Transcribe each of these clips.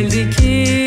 güzeldi ki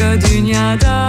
başka dünyada